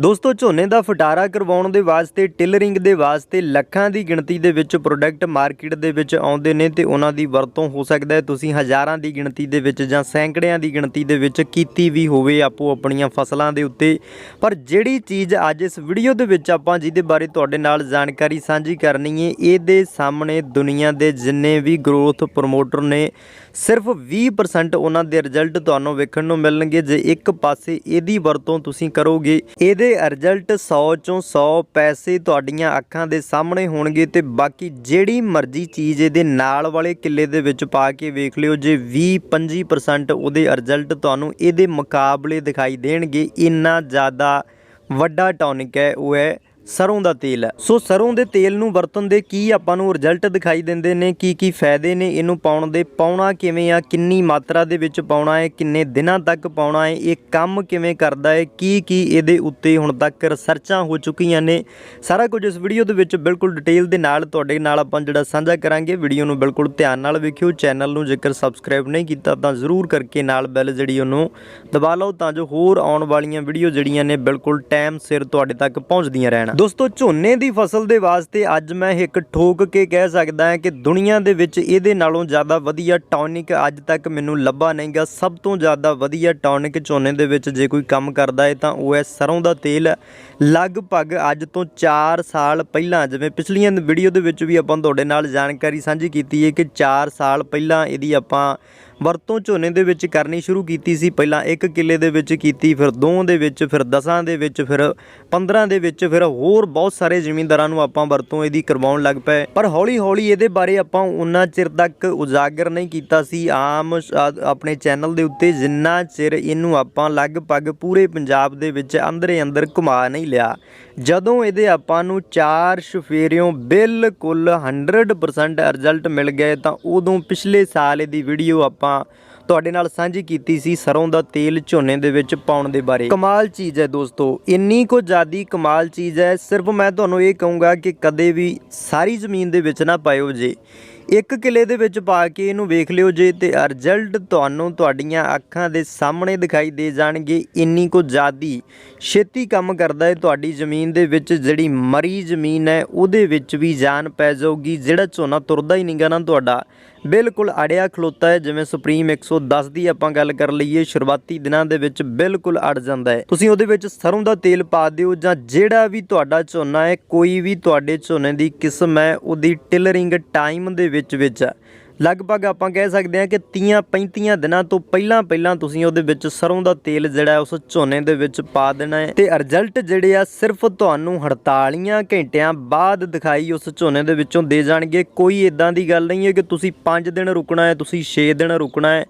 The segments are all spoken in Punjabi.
ਦੋਸਤੋ, ਝੋਨੇ ਦਾ ਫਟਾਰਾ ਕਰਵਾਉਣ ਦੇ ਵਾਸਤੇ, ਟਿਲਰਿੰਗ ਦੇ ਵਾਸਤੇ ਲੱਖਾਂ ਦੀ ਗਿਣਤੀ ਦੇ ਵਿੱਚ ਪ੍ਰੋਡਕਟ ਮਾਰਕੀਟ ਦੇ ਵਿੱਚ ਆਉਂਦੇ ਨੇ ਤੇ ਉਹਨਾਂ ਦੀ ਵਰਤੋਂ ਹੋ ਸਕਦਾ ਹੈ। ਤੁਸੀਂ ਹਜ਼ਾਰਾਂ ਦੀ ਗਿਣਤੀ ਦੇ ਵਿੱਚ ਜਾਂ ਸੈਂਕੜਿਆਂ ਦੀ ਗਿਣਤੀ ਦੇ ਵਿੱਚ ਕੀਤੀ ਵੀ ਹੋਵੇ ਆਪੋ ਆਪਣੀਆਂ ਫਸਲਾਂ ਦੇ ਉੱਤੇ। ਪਰ ਜਿਹੜੀ ਚੀਜ਼ ਅੱਜ ਇਸ ਵੀਡੀਓ ਦੇ ਵਿੱਚ ਆਪਾਂ ਜਿਹਦੇ ਬਾਰੇ ਤੁਹਾਡੇ ਨਾਲ ਜਾਣਕਾਰੀ ਸਾਂਝੀ ਕਰਨੀ ਹੈ, ਇਹਦੇ ਸਾਹਮਣੇ ਦੁਨੀਆ ਦੇ ਜਿੰਨੇ ਵੀ ਗਰੋਥ ਪ੍ਰਮੋਟਰ ਨੇ, ਸਿਰਫ 20% ਉਹਨਾਂ ਦੇ ਰਿਜ਼ਲਟ ਤੁਹਾਨੂੰ ਵੇਖਣ ਨੂੰ ਮਿਲਣਗੇ। ਜੇ ਇੱਕ ਪਾਸੇ ਇਹਦੀ ਵਰਤੋਂ ਤੁਸੀਂ ਕਰੋਗੇ, ਇਹਦੇ ਰਿਜ਼ਲਟ 100 ਚੋਂ 100 ਪੈਸੇ ਤੁਹਾਡੀਆਂ ਅੱਖਾਂ ਦੇ ਸਾਹਮਣੇ ਹੋਣਗੇ ਤੇ ਬਾਕੀ ਜਿਹੜੀ ਮਰਜ਼ੀ ਚੀਜ਼ ਇਹਦੇ ਨਾਲ ਵਾਲੇ ਕਿੱਲੇ ਦੇ ਵਿੱਚ ਪਾ ਕੇ ਵੇਖ ਲਿਓ, ਜੇ 20 25% ਉਹਦੇ ਰਿਜ਼ਲਟ ਤੁਹਾਨੂੰ ਇਹਦੇ ਮੁਕਾਬਲੇ ਦਿਖਾਈ ਦੇਣਗੇ। ਇੰਨਾ ਜ਼ਿਆਦਾ ਵੱਡਾ ਟੌਨਿਕ ਹੈ, ਉਹ ਹੈ ਸਰੋਂ ਦਾ ਤੇਲ ਹੈ। ਸੋ ਸਰੋਂ ਦੇ ਤੇਲ ਨੂੰ ਵਰਤਣ ਦੇ ਕੀ ਆਪਾਂ ਨੂੰ ਰਿਜ਼ਲਟ ਦਿਖਾਈ ਦਿੰਦੇ ਨੇ, ਕੀ ਕੀ ਫਾਇਦੇ ਨੇ ਇਹਨੂੰ ਪਾਉਣ ਦੇ, ਪਾਉਣਾ ਕਿਵੇਂ ਆ, ਕਿੰਨੀ ਮਾਤਰਾ ਦੇ ਵਿੱਚ ਪਾਉਣਾ ਹੈ, ਕਿੰਨੇ ਦਿਨਾਂ ਤੱਕ ਪਾਉਣਾ ਹੈ, ਇਹ ਕੰਮ ਕਿਵੇਂ ਕਰਦਾ ਹੈ, ਕੀ ਕੀ ਇਹਦੇ ਉੱਤੇ ਹੁਣ ਤੱਕ ਰਿਸਰਚਾਂ ਹੋ ਚੁੱਕੀਆਂ ਨੇ। ਸਾਰਾ ਕੁਝ ਇਸ ਵੀਡੀਓ ਦੇ ਵਿੱਚ ਬਿਲਕੁਲ ਡਿਟੇਲ ਦੇ ਨਾਲ ਤੁਹਾਡੇ ਨਾਲ ਆਪਾਂ ਜਿਹੜਾ ਸਾਂਝਾ ਕਰਾਂਗੇ ਵੀਡੀਓ ਨੂੰ ਬਿਲਕੁਲ ਧਿਆਨ ਨਾਲ ਵੇਖਿਓ ਚੈਨਲ ਨੂੰ ਜੇਕਰ ਸਬਸਕ੍ਰਾਈਬ ਨਹੀਂ ਕੀਤਾ ਤਾਂ ਜ਼ਰੂਰ ਕਰਕੇ ਨਾਲ ਬੈਲ ਜਿਹੜੀ ਉਹਨੂੰ ਦਬਾ ਲਓ ਤਾਂ ਜੋ ਹੋਰ ਆਉਣ ਵਾਲੀਆਂ ਵੀਡੀਓ ਜਿਹੜੀਆਂ ਨੇ ਬਿਲਕੁਲ ਟਾਈਮ ਸਿਰ ਤੁਹਾਡੇ ਤੱਕ ਪਹੁੰਚਦੀਆਂ ਰਹਿਣ। ਦੋਸਤੋ, ਝੋਨੇ ਦੀ ਫਸਲ ਦੇ ਵਾਸਤੇ ਅੱਜ ਮੈਂ ਇੱਕ ਠੋਕ ਕੇ ਕਹਿ ਸਕਦਾ ਹਾਂ ਕਿ ਦੁਨੀਆ ਦੇ ਵਿੱਚ ਇਹਦੇ ਨਾਲੋਂ ਜ਼ਿਆਦਾ ਵਧੀਆ ਟੌਨਿਕ ਅੱਜ ਤੱਕ ਮੈਨੂੰ ਲੱਭਾ ਨਹੀਂਗਾ ਸਭ ਤੋਂ ਜ਼ਿਆਦਾ ਵਧੀਆ ਟੌਨਿਕ ਝੋਨੇ ਦੇ ਵਿੱਚ ਜੇ ਕੋਈ ਕੰਮ ਕਰਦਾ ਹੈ ਤਾਂ ਉਹ ਹੈ ਸਰੋਂ ਦਾ ਤੇਲ। ਲਗਭਗ ਅੱਜ ਤੋਂ 4 ਸਾਲ ਪਹਿਲਾਂ, ਜਿਵੇਂ ਪਿਛਲੀਆਂ ਵੀਡੀਓ ਦੇ ਵਿੱਚ ਵੀ ਆਪਾਂ ਤੁਹਾਡੇ ਨਾਲ ਜਾਣਕਾਰੀ ਸਾਂਝੀ ਕੀਤੀ ਹੈ ਕਿ 4 ਸਾਲ ਪਹਿਲਾਂ ਇਹਦੀ ਆਪਾਂ ਵਰਤੋਂ ਝੋਨੇ ਦੇ ਵਿੱਚ ਕਰਨੀ ਸ਼ੁਰੂ ਕੀਤੀ ਸੀ। ਪਹਿਲਾਂ 1 ਕਿੱਲੇ ਦੇ ਵਿੱਚ ਕੀਤੀ, ਫਿਰ 2 ਦੇ ਵਿੱਚ, ਫਿਰ 10 ਦੇ ਵਿੱਚ, ਫਿਰ 15 ਦੇ ਵਿੱਚ, ਫਿਰ ਹੋਰ ਬਹੁਤ ਸਾਰੇ ਜ਼ਿਮੀਂਦਾਰਾਂ ਨੂੰ ਆਪਾਂ ਵਰਤੋਂ ਇਹਦੀ ਕਰਵਾਉਣ ਲੱਗ ਪਏ। ਪਰ ਹੌਲੀ ਹੌਲੀ ਇਹਦੇ ਬਾਰੇ ਆਪਾਂ ਉਨਾ ਚਿਰ ਤੱਕ ਉਜਾਗਰ ਨਹੀਂ ਕੀਤਾ ਸੀ। ਆਮ ਆਪਣੇ ਚੈਨਲ ਦੇ ਉੱਤੇ ਜਿੰਨਾ ਚਿਰ ਇਹਨੂੰ ਆਪਾਂ ਲਗਭਗ ਪੂਰੇ ਪੰਜਾਬ ਦੇ ਵਿੱਚ ਅੰਦਰੇ ਅੰਦਰ ਘੁਮਾ ਨਹੀਂ ਲਿਆ ਜਦੋਂ ਇਹਦੇ ਆਪਾਂ ਨੂੰ ਚਾਰ ਸ਼ਫੇਰਿਓਂ ਬਿਲਕੁਲ 100% ਰਿਜ਼ਲਟ ਮਿਲ ਗਏ, ਤਾਂ ਉਦੋਂ ਪਿਛਲੇ ਸਾਲ ਇਹਦੀ ਵੀਡੀਓ ਆਪਾਂ ਤੁਹਾਡੇ ਨਾਲ ਸਾਂਝੀ ਕੀਤੀ ਸੀ ਸਰੋਂ ਦਾ ਤੇਲ ਝੋਨੇ ਦੇ ਵਿੱਚ ਪਾਉਣ ਦੇ ਬਾਰੇ। ਕਮਾਲ ਚੀਜ਼ ਹੈ ਦੋਸਤੋ, ਇੰਨੀ ਕੋ ਜ਼ਿਆਦੀ ਕਮਾਲ ਚੀਜ਼ ਹੈ। ਸਿਰਫ ਮੈਂ ਤੁਹਾਨੂੰ ਇਹ ਕਹੂੰਗਾ ਕਿ ਕਦੇ ਵੀ ਸਾਰੀ ਜ਼ਮੀਨ ਦੇ ਵਿੱਚ ਨਾ ਪਾਇਓ ਜੇ। ਇੱਕ ਕਿਲੇ ਦੇ ਵਿੱਚ ਪਾ ਕੇ ਇਹਨੂੰ ਵੇਖ ਲਿਓ ਜੇ ਤੇ ਰਿਜ਼ਲਟ ਤੁਹਾਨੂੰ ਤੁਹਾਡੀਆਂ ਅੱਖਾਂ ਦੇ ਸਾਹਮਣੇ ਦਿਖਾਈ ਦੇ ਜਾਣਗੇ। ਇੰਨੀ ਕੋ ਜ਼ਿਆਦੀ ਛੇਤੀ ਕੰਮ ਕਰਦਾ ਹੈ ਤੁਹਾਡੀ ਜ਼ਮੀਨ ਦੇ ਵਿੱਚ, ਜਿਹੜੀ ਮਰੀ ਜ਼ਮੀਨ ਹੈ, ਉਹਦੇ ਵਿੱਚ ਵੀ ਜਾਨ ਪੈ ਜਾਊਗੀ, ਜਿਹੜਾ ਝੋਨਾ ਤੁਰਦਾ ਹੀ ਨਹੀਂਗਾ ਨਾ ਤੁਹਾਡਾ। ਬਿਲਕੁਲ ਅੜਿਆ ਖਲੋਤਾ ਹੈ, ਜਿਵੇਂ ਸੁਪਰੀਮ 110 ਦੀ ਆਪਾਂ ਗੱਲ ਕਰ ਲਈਏ, ਸ਼ੁਰੂਆਤੀ ਦਿਨਾਂ ਦੇ ਵਿੱਚ ਬਿਲਕੁਲ ਅੜ ਜਾਂਦਾ ਹੈ। ਤੁਸੀਂ ਉਹਦੇ ਵਿੱਚ ਸਰੋਂ ਦਾ ਤੇਲ ਪਾ ਦਿਓ ਜਾਂ ਜਿਹੜਾ ਵੀ ਤੁਹਾਡਾ ਝੋਨਾ ਹੈ, ਕੋਈ ਵੀ ਤੁਹਾਡੇ ਝੋਨੇ ਦੀ ਕਿਸਮ ਹੈ, ਉਹਦੀ ਟਿਲਰਿੰਗ ਟਾਈਮ ਦੇ ਵਿੱਚ ਵਿੱਚ ਹੈ। ਲਗਭਗ ਆਪਾਂ ਕਹਿ ਸਕਦੇ ਹਾਂ ਕਿ 30 35 ਦਿਨਾਂ ਤੋਂ ਪਹਿਲਾਂ ਪਹਿਲਾਂ ਤੁਸੀਂ ਉਹਦੇ ਵਿੱਚ ਸਰੋਂ ਦਾ ਤੇਲ ਜਿਹੜਾ ਉਸ ਝੋਨੇ ਦੇ ਵਿੱਚ ਪਾ ਦੇਣਾ ਹੈ। ਤੇ ਰਿਜ਼ਲਟ ਜਿਹੜੇ ਆ, ਸਿਰਫ ਤੁਹਾਨੂੰ 48 ਘੰਟਿਆਂ ਬਾਅਦ ਦਿਖਾਈ ਉਸ ਝੋਨੇ ਦੇ ਵਿੱਚੋਂ ਦੇ ਜਾਣਗੇ। ਕੋਈ ਇਦਾਂ ਦੀ ਗੱਲ ਨਹੀਂ ਹੈ ਕਿ ਤੁਸੀਂ 5 ਦਿਨ ਰੁਕਣਾ ਹੈ, ਤੁਸੀਂ 6 ਦਿਨ ਰੁਕਣਾ ਹੈ।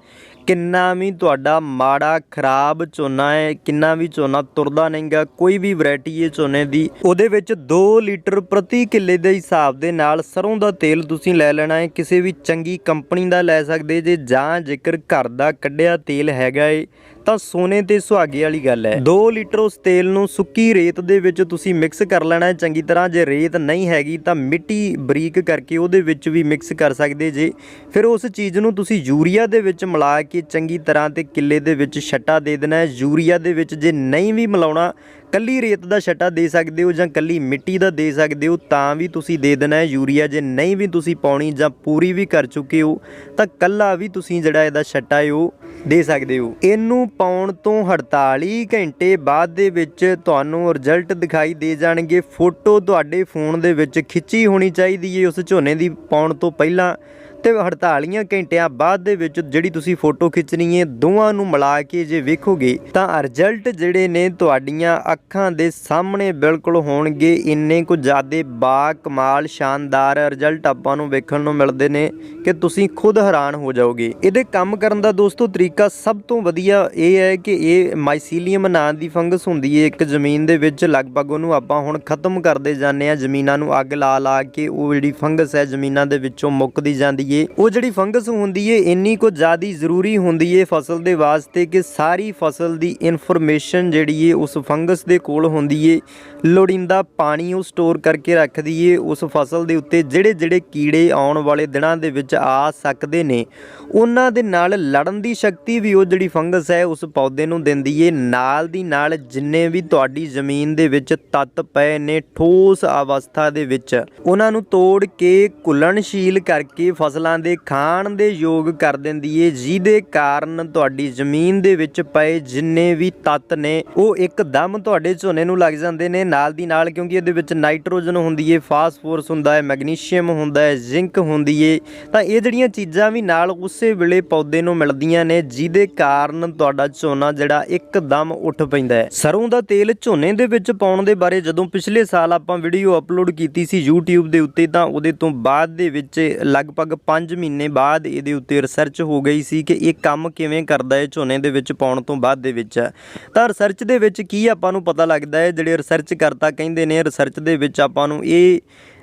ਕਿੰਨਾ ਵੀ ਤੁਹਾਡਾ ਮਾੜਾ, ਖਰਾਬ ਝੋਨਾ ਹੈ, ਕਿੰਨਾ ਵੀ ਝੋਨਾ ਤੁਰਦਾ ਨਹੀਂਗਾ, ਕੋਈ ਵੀ ਵੈਰਾਈਟੀ ਹੈ ਝੋਨੇ ਦੀ, ਉਹਦੇ ਵਿੱਚ 2 ਲੀਟਰ ਪ੍ਰਤੀ ਕਿੱਲੇ ਦੇ ਹਿਸਾਬ ਦੇ ਨਾਲ ਸਰੋਂ ਦਾ ਤੇਲ ਤੁਸੀਂ ਲੈ ਲੈਣਾ ਹੈ। ਕਿਸੇ ਵੀ ਚੰਗੀ ਕੰਪਨੀ ਦਾ ਲੈ ਸਕਦੇ ਜੇ ਜਾਂ ਜੇਕਰ ਘਰ ਦਾ ਕੱਢਿਆ ਤੇਲ ਹੈਗਾ ਏ, ਤਾਂ ਸੋਨੇ ਤੇ ਸੁਹਾਗੇ ਵਾਲੀ ਗੱਲ ਹੈ। 2 ਲੀਟਰ ਉਸ ਤੇਲ ਨੂੰ ਸੁੱਕੀ ਰੇਤ ਦੇ ਵਿੱਚ ਤੁਸੀਂ ਮਿਕਸ ਕਰ ਲੈਣਾ ਹੈ। ਚੰਗੀ ਤਰ੍ਹਾਂ ਜੇ ਰੇਤ ਨਹੀਂ ਹੈਗੀ ਤਾਂ ਮਿੱਟੀ ਬਰੀਕ ਕਰਕੇ ਉਹਦੇ ਵਿੱਚ ਵੀ ਮਿਕਸ ਕਰ ਸਕਦੇ ਜੇ। ਫਿਰ ਉਸ ਚੀਜ਼ ਨੂੰ ਤੁਸੀਂ ਯੂਰੀਆ ਦੇ ਵਿੱਚ ਮਿਲਾ ਕੇ ਚੰਗੀ ਤਰ੍ਹਾਂ ਤੇ ਕਿੱਲੇ ਦੇ ਵਿੱਚ ਛੱਟਾ ਦੇ ਦੇਣਾ ਹੈ। ਯੂਰੀਆ ਦੇ ਵਿੱਚ ਜੇ ਨਹੀਂ ਵੀ ਮਿਲਾਉਣਾ ਕੱਲੀ ਰੇਤ ਦਾ ਛੱਟਾ ਦੇ ਸਕਦੇ ਹੋ ਜਾਂ ਕੱਲੀ ਮਿੱਟੀ ਦਾ ਦੇ ਸਕਦੇ ਹੋ, ਤਾਂ ਵੀ ਤੁਸੀਂ ਦੇ ਦੇਣਾ ਹੈ ਯੂਰੀਆ। ਜੇ ਨਹੀਂ ਵੀ ਤੁਸੀਂ ਪਾਉਣੀ ਜਾਂ ਪੂਰੀ ਵੀ ਕਰ ਚੁੱਕੇ ਹੋ, ਤਾਂ ਕੱਲਾ ਵੀ ਤੁਸੀਂ ਜਿਹੜਾ ਇਹਦਾ ਛੱਟਾ ਹੈ ਉਹ ਦੇ ਸਕਦੇ ਹੋ। ਇਹਨੂੰ ਪਾਉਣ ਤੋਂ 48 ਘੰਟੇ ਬਾਅਦ ਦੇ ਵਿੱਚ ਤੁਹਾਨੂੰ ਰਿਜ਼ਲਟ ਦਿਖਾਈ ਦੇ ਜਾਣਗੇ। ਫੋਟੋ ਤੁਹਾਡੇ ਫੋਨ ਦੇ ਵਿੱਚ ਖਿੱਚੀ ਹੋਣੀ ਚਾਹੀਦੀ ਹੈ। ਉਸ ਝੋਨੇ ਦੀ ਪਾਉਣ ਤੋਂ ਪਹਿਲਾਂ ਤੇ 48 ਘੰਟਿਆਂ ਬਾਅਦ ਦੇ ਵਿੱਚ ਜਿਹੜੀ ਤੁਸੀਂ ਫੋਟੋ ਖਿੱਚਣੀ ਹੈ, ਦੋਵਾਂ ਨੂੰ ਮਿਲਾ ਕੇ ਜੇ ਵੇਖੋਗੇ, ਤਾਂ ਰਿਜ਼ਲਟ ਜਿਹੜੇ ਨੇ ਤੁਹਾਡੀਆਂ ਅੱਖਾਂ ਦੇ ਸਾਹਮਣੇ ਬਿਲਕੁਲ ਹੋਣਗੇ। ਇੰਨੇ ਕੁ ਜ਼ਿਆਦੇ ਬਾ ਕਮਾਲ ਸ਼ਾਨਦਾਰ ਰਿਜ਼ਲਟ ਆਪਾਂ ਨੂੰ ਵੇਖਣ ਨੂੰ ਮਿਲਦੇ ਨੇ ਕਿ ਤੁਸੀਂ ਖੁਦ ਹੈਰਾਨ ਹੋ ਜਾਓਗੇ। ਇਹਦੇ ਕੰਮ ਕਰਨ ਦਾ ਦੋਸਤੋ ਤਰੀਕਾ ਸਭ ਤੋਂ ਵਧੀਆ ਇਹ ਹੈ ਕਿ ਇਹ ਮਾਈਸੀਲੀਅਮ ਨਾਂ ਦੀ ਫੰਗਸ ਹੁੰਦੀ ਹੈ। ਇੱਕ ਜ਼ਮੀਨ ਦੇ ਵਿੱਚ ਲਗਭਗ ਉਹਨੂੰ ਆਪਾਂ ਹੁਣ ਖਤਮ ਕਰਦੇ ਜਾਂਦੇ ਆ ਜ਼ਮੀਨਾਂ ਨੂੰ ਅੱਗ ਲਾ ਲਾ ਕੇ ਉਹ ਜਿਹੜੀ ਫੰਗਸ ਹੈ, ਜ਼ਮੀਨਾਂ ਦੇ ਵਿੱਚੋਂ ਮੁੱਕਦੀ ਜਾਂਦੀ ਲਈਏ। ਉਹ ਜਿਹੜੀ ਫੰਗਸ ਹੁੰਦੀ ਏ, ਇੰਨੀ ਕੁ ਜ਼ਿਆਦੀ ਜ਼ਰੂਰੀ ਹੁੰਦੀ ਏ ਫਸਲ ਦੇ ਵਾਸਤੇ ਕਿ ਸਾਰੀ ਫਸਲ ਦੀ ਇਨਫੋਰਮੇਸ਼ਨ ਜਿਹੜੀ ਏ, ਉਸ ਫੰਗਸ ਦੇ ਕੋਲ ਹੁੰਦੀ ਏ। ਲੋੜੀਂਦਾ ਪਾਣੀ ਉਹ ਸਟੋਰ ਕਰਕੇ ਰੱਖਦੀ ਏ, ਉਸ ਫਸਲ ਦੇ ਉੱਤੇ ਜਿਹੜੇ ਜਿਹੜੇ ਕੀੜੇ ਆਉਣ ਵਾਲੇ ਦਿਨਾਂ ਦੇ ਵਿੱਚ ਆ ਸਕਦੇ ਨੇ। ਉਹਨਾਂ ਦੇ ਨਾਲ ਲੜਨ ਦੀ ਸ਼ਕਤੀ ਵੀ ਉਹ ਜਿਹੜੀ ਫੰਗਸ ਹੈ, ਉਸ ਪੌਦੇ ਨੂੰ ਦਿੰਦੀ ਏ। ਨਾਲ ਦੀ ਨਾਲ ਜਿੰਨੇ ਵੀ ਤੁਹਾਡੀ ਜ਼ਮੀਨ ਦੇ ਵਿੱਚ ਤੱਤ ਪਏ ਨੇ, ਠੋਸ ਅਵਸਥਾ ਦੇ ਵਿੱਚ, ਉਹਨਾਂ ਨੂੰ ਤੋੜ ਕੇ ਘੁਲਣਸ਼ੀਲ ਕਰਕੇ ਫਸਲ ਦੇ ਖਾਣ ਦੇ ਯੋਗ ਕਰ ਦਿੰਦੀ ਏ, ਜਿਹਦੇ ਕਾਰਨ ਤੁਹਾਡੀ ਜ਼ਮੀਨ ਦੇ ਵਿੱਚ ਪਏ ਜਿੰਨੇ ਵੀ ਤੱਤ ਨੇ, ਉਹ ਇੱਕਦਮ ਤੁਹਾਡੇ ਝੋਨੇ ਨੂੰ ਲੱਗ ਜਾਂਦੇ ਨੇ। ਨਾਲ ਦੀ ਨਾਲ ਕਿਉਂਕਿ ਇਹਦੇ ਵਿੱਚ ਨਾਈਟ੍ਰੋਜਨ ਹੁੰਦੀ ਏ, ਫਾਸਫੋਰਸ ਹੁੰਦਾ ਹੈ ਮੈਗਨੀਸ਼ੀਅਮ ਹੁੰਦਾ ਹੈ ਜ਼ਿੰਕ ਹੁੰਦੀ ਏ। ਤਾਂ ਇਹ ਜਿਹੜੀਆਂ ਚੀਜ਼ਾਂ ਵੀ ਨਾਲ ਉਸੇ ਵੇਲੇ ਪੌਦੇ ਨੂੰ ਮਿਲਦੀਆਂ ਨੇ, ਜਿਹਦੇ ਕਾਰਨ ਤੁਹਾਡਾ ਝੋਨਾ ਜਿਹੜਾ ਇੱਕਦਮ ਉੱਠ ਪੈਂਦਾ ਹੈ ਸਰੋਂ ਦਾ ਤੇਲ ਝੋਨੇ ਦੇ ਵਿੱਚ ਪਾਉਣ ਦੇ ਬਾਰੇ ਜਦੋਂ ਪਿਛਲੇ ਸਾਲ ਆਪਾਂ ਵੀਡੀਓ ਅਪਲੋਡ ਕੀਤੀ ਸੀ YouTube ਦੇ ਉੱਤੇ, ਤਾਂ ਉਹਦੇ ਤੋਂ ਬਾਅਦ ਦੇ ਵਿੱਚ ਲਗਭਗ 5 ਮਹੀਨੇ ਬਾਅਦ ਇਹਦੇ ਉੱਤੇ ਰਿਸਰਚ ਹੋ ਗਈ ਸੀ ਕਿ ਇਹ ਕੰਮ ਕਿਵੇਂ ਕਰਦਾ ਹੈ, ਝੋਨੇ ਦੇ ਵਿੱਚ ਪਾਉਣ ਤੋਂ ਬਾਅਦ ਦੇ ਵਿੱਚ। ਤਾਂ ਰਿਸਰਚ ਦੇ ਵਿੱਚ ਕੀ ਆਪਾਂ ਨੂੰ ਪਤਾ ਲੱਗਦਾ ਹੈ? ਜਿਹੜੇ ਰਿਸਰਚ ਕਰਤਾ, ਕਹਿੰਦੇ ਨੇ ਰਿਸਰਚ ਦੇ ਵਿੱਚ ਆਪਾਂ ਨੂੰ ਇਹ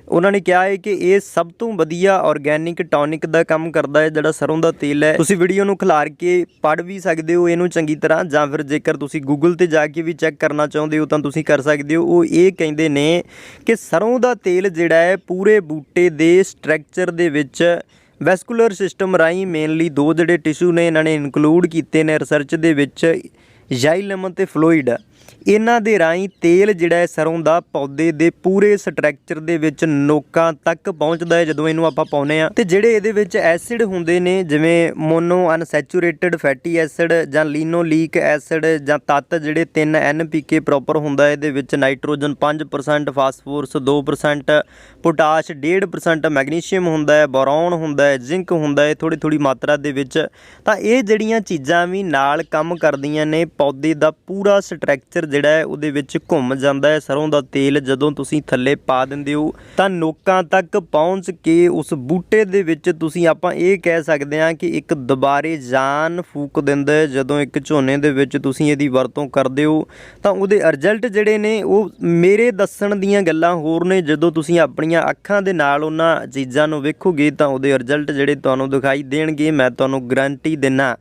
ਉਹਨਾਂ ਨੇ ਕਿਹਾ ਹੈ ਕਿ ਇਹ ਸਭ ਤੋਂ ਵਧੀਆ ਆਰਗੈਨਿਕ ਟੌਨਿਕ ਦਾ ਕੰਮ ਕਰਦਾ ਹੈ, ਜਿਹੜਾ ਸਰੋਂ ਦਾ ਤੇਲ ਹੈ। ਤੁਸੀਂ ਵੀਡੀਓ ਨੂੰ ਖਿਲਾਰ ਕੇ ਪੜ੍ਹ ਵੀ ਸਕਦੇ ਹੋ ਇਹਨੂੰ ਚੰਗੀ ਤਰ੍ਹਾਂ, ਜਾਂ ਫਿਰ ਜੇਕਰ ਤੁਸੀਂ ਗੂਗਲ ਤੇ ਜਾ ਕੇ ਵੀ ਚੈੱਕ ਕਰਨਾ ਚਾਹੁੰਦੇ ਹੋ ਤਾਂ ਤੁਸੀਂ ਕਰ ਸਕਦੇ ਹੋ। ਉਹ ਇਹ ਕਹਿੰਦੇ ਨੇ ਕਿ ਸਰੋਂ ਦਾ ਤੇਲ ਜਿਹੜਾ ਹੈ, ਪੂਰੇ ਬੂਟੇ ਦੇ ਸਟਰਕਚਰ ਦੇ ਵਿੱਚ ਵੈਸਕੂਲਰ ਸਿਸਟਮ ਰਾਹੀਂ ਮੇਨਲੀ ਦੋ ਜਿਹੜੇ ਟਿਸ਼ੂ ਨੇ, ਇਹਨਾਂ ਨੇ ਇਨਕਲੂਡ ਕੀਤੇ ਨੇ ਰਿਸਰਚ ਦੇ ਵਿੱਚ ਜਾਈਲਮ ਅਤੇ ਫਲੋਇਡ ਇਹਨਾਂ ਦੇ ਰਾਹੀਂ ਤੇਲ ਜਿਹੜਾ ਹੈ ਸਰੋਂ ਦਾ ਪੌਦੇ ਦੇ ਪੂਰੇ ਸਟਰਕਚਰ ਦੇ ਵਿੱਚ ਨੋਕਾਂ ਤੱਕ ਪਹੁੰਚਦਾ ਹੈ ਜਦੋਂ ਇਹਨੂੰ ਆਪਾਂ ਪਾਉਨੇ ਆ ਤੇ ਜਿਹੜੇ ਇਹਦੇ ਵਿੱਚ ਐਸਿਡ ਹੁੰਦੇ ਨੇ, ਜਿਵੇਂ ਮੋਨੋ ਅਨਸੈਚੂਰੇਟਡ ਫੈਟੀ ਐਸਿਡ ਜਾਂ ਲੀਨੋਲੀਕ ਐਸਿਡ ਜਾਂ ਤੱਤ ਜਿਹੜੇ 3 ਐਨਪੀਕੇ ਪ੍ਰੋਪਰ ਹੁੰਦਾ ਇਹਦੇ ਵਿੱਚ ਨਾਈਟ੍ਰੋਜਨ 5% ਫਾਸਫੋਰਸ 2% ਪੋਟਾਸ਼ 1.5% ਮੈਗਨੀਸ਼ੀਅਮ ਹੁੰਦਾ ਹੈ, ਬੋਰੌਨ ਹੁੰਦਾ ਹੈ, ਜ਼ਿੰਕ ਹੁੰਦਾ ਹੈ ਥੋੜੀ ਥੋੜੀ ਮਾਤਰਾ ਦੇ ਵਿੱਚ। ਤਾਂ ਇਹ ਜਿਹੜੀਆਂ ਚੀਜ਼ਾਂ ਵੀ ਨਾਲ ਕੰਮ ਕਰਦੀਆਂ ਨੇ, ਪੌਦੇ ਦਾ ਪੂਰਾ ਸਟਰਕਚਰ ਜਿਹੜਾ ਹੈ, ਉਹਦੇ ਵਿੱਚ ਘੁੰਮ ਜਾਂਦਾ ਹੈ ਸਰੋਂ ਦਾ ਤੇਲ ਜਦੋਂ ਤੁਸੀਂ ਥੱਲੇ ਪਾ ਦਿੰਦੇ ਹੋ, ਤਾਂ ਨੋਕਾਂ ਤੱਕ ਪਹੁੰਚ ਕੇ ਉਸ ਬੂਟੇ ਦੇ ਵਿੱਚ ਤੁਸੀਂ ਆਪਾਂ ਇਹ ਕਹਿ ਸਕਦੇ ਹਾਂ ਕਿ ਇੱਕ ਦੁਬਾਰੇ ਜਾਨ ਫੂਕ ਦਿੰਦਾ ਹੈ। ਜਦੋਂ ਇੱਕ ਝੋਨੇ ਦੇ ਵਿੱਚ ਤੁਸੀਂ ਇਹਦੀ ਵਰਤੋਂ ਕਰਦੇ ਹੋ, ਤਾਂ ਉਹਦੇ ਰਿਜ਼ਲਟ ਜਿਹੜੇ ਨੇ, ਉਹ ਮੇਰੇ ਦੱਸਣ ਦੀਆਂ ਗੱਲਾਂ ਹੋਰ ਨੇ। ਜਦੋਂ ਤੁਸੀਂ ਆਪਣੀਆਂ ਅੱਖਾਂ ਦੇ ਨਾਲ ਉਹਨਾਂ ਚੀਜ਼ਾਂ ਨੂੰ ਵੇਖੋਗੇ, ਤਾਂ ਉਹਦੇ ਰਿਜ਼ਲਟ ਜਿਹੜੇ ਤੁਹਾਨੂੰ ਦਿਖਾਈ ਦੇਣਗੇ, ਮੈਂ ਤੁਹਾਨੂੰ ਗਰੰਟੀ ਦਿੰਨਾ।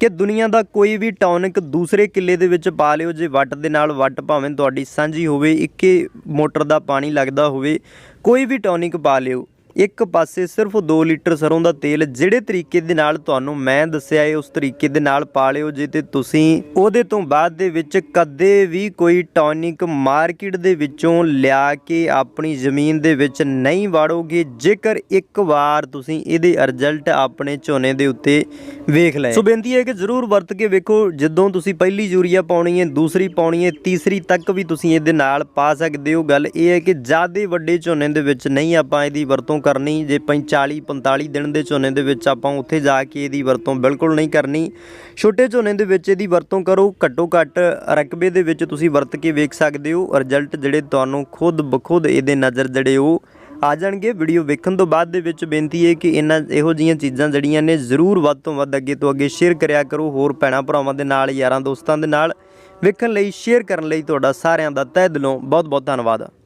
ਕਿ ਦੁਨੀਆ ਦਾ ਕੋਈ ਵੀ ਟੌਨਿਕ ਦੂਸਰੇ ਕਿੱਲੇ ਦੇ ਵਿੱਚ ਪਾ ਲਿਓ, ਜੇ ਵੱਟ ਦੇ ਨਾਲ ਵੱਟ ਭਾਵੇਂ ਤੁਹਾਡੀ ਸਾਂਝੀ ਹੋਵੇ, ਇੱਕੇ ਮੋਟਰ ਦਾ ਪਾਣੀ ਲੱਗਦਾ ਹੋਵੇ, ਕੋਈ ਵੀ ਟੌਨਿਕ ਪਾ ਲਿਓ। ਇੱਕ ਪਾਸੇ ਸਿਰਫ 2 ਲੀਟਰ ਸਰੋਂ ਦਾ ਤੇਲ ਜਿਹੜੇ ਤਰੀਕੇ ਦੇ ਨਾਲ ਤੁਹਾਨੂੰ ਮੈਂ ਦੱਸਿਆ ਹੈ ਉਸ ਤਰੀਕੇ ਦੇ ਨਾਲ ਪਾ ਲਿਓ ਜੇ ਤੇ ਤੁਸੀਂ ਉਹਦੇ ਤੋਂ ਬਾਅਦ ਦੇ ਵਿੱਚ ਕਦੇ ਵੀ ਕੋਈ ਟੌਨਿਕ ਮਾਰਕੀਟ ਦੇ ਵਿੱਚੋਂ ਲਿਆ ਕੇ ਆਪਣੀ ਜ਼ਮੀਨ ਦੇ ਵਿੱਚ ਨਹੀਂ ਵਾੜੋਗੇ, ਜੇਕਰ ਇੱਕ ਵਾਰ ਤੁਸੀਂ ਇਹਦੇ ਰਿਜ਼ਲਟ ਆਪਣੇ ਝੋਨੇ ਦੇ ਉੱਤੇ ਵੇਖ ਲਏ। ਸੋ ਬੇਨਤੀ ਹੈ ਕਿ ਜ਼ਰੂਰ ਵਰਤ ਕੇ ਵੇਖੋ, ਜਦੋਂ ਤੁਸੀਂ ਪਹਿਲੀ ਯੂਰੀਆ ਪਾਉਣੀ ਹੈ, ਦੂਸਰੀ ਪਾਉਣੀ ਹੈ, ਤੀਸਰੀ ਤੱਕ ਵੀ ਤੁਸੀਂ ਇਹਦੇ ਨਾਲ ਪਾ ਸਕਦੇ ਹੋ। ਗੱਲ ਇਹ ਹੈ ਕਿ ਜ਼ਿਆਦਾ ਵੱਡੇ ਝੋਨੇ ਦੇ ਵਿੱਚ ਨਹੀਂ ਆਪਾਂ ਇਹਦੀ ਵਰਤੋਂ ਕਰਨੀ, ਜੇ 45 45 ਦਿਨ ਦੇ ਝੋਨੇ ਦੇ ਵਿੱਚ ਆਪਾਂ ਉੱਥੇ ਜਾ ਕੇ ਇਹਦੀ ਵਰਤੋਂ ਬਿਲਕੁਲ ਨਹੀਂ ਕਰਨੀ। ਛੋਟੇ ਝੋਨੇ ਦੇ ਵਿੱਚ ਇਹਦੀ ਵਰਤੋਂ ਕਰੋ, ਘੱਟੋ ਘੱਟ ਰਕਬੇ ਦੇ ਵਿੱਚ ਤੁਸੀਂ ਵਰਤ ਕੇ ਵੇਖ ਸਕਦੇ ਹੋ। ਰਿਜ਼ਲਟ ਜਿਹੜੇ ਤੁਹਾਨੂੰ ਖੁਦ ਬਖੁਦ ਇਹਦੇ ਨਜ਼ਰ ਜਿਹੜੇ ਉਹ ਆ ਜਾਣਗੇ। ਵੀਡੀਓ ਵੇਖਣ ਤੋਂ ਬਾਅਦ ਦੇ ਵਿੱਚ ਬੇਨਤੀ ਹੈ ਕਿ ਇਹਨਾਂ ਇਹੋ ਜੀਆਂ ਚੀਜ਼ਾਂ ਜਿਹੜੀਆਂ ਨੇ ਜ਼ਰੂਰ ਵੱਧ ਤੋਂ ਵੱਧ ਅੱਗੇ ਤੋਂ ਅੱਗੇ ਸ਼ੇਅਰ ਕਰਿਆ ਕਰੋ। ਹੋਰ ਭੈਣਾਂ ਭਰਾਵਾਂ ਦੇ ਨਾਲ, ਯਾਰਾਂ ਦੋਸਤਾਂ ਦੇ ਨਾਲ ਵੇਖਣ ਲਈ ਸ਼ੇਅਰ ਕਰਨ ਲਈ ਤੁਹਾਡਾ ਸਾਰਿਆਂ ਦਾ ਤਹਿ ਦਿਲੋਂ ਬਹੁਤ ਬਹੁਤ ਧੰਨਵਾਦ।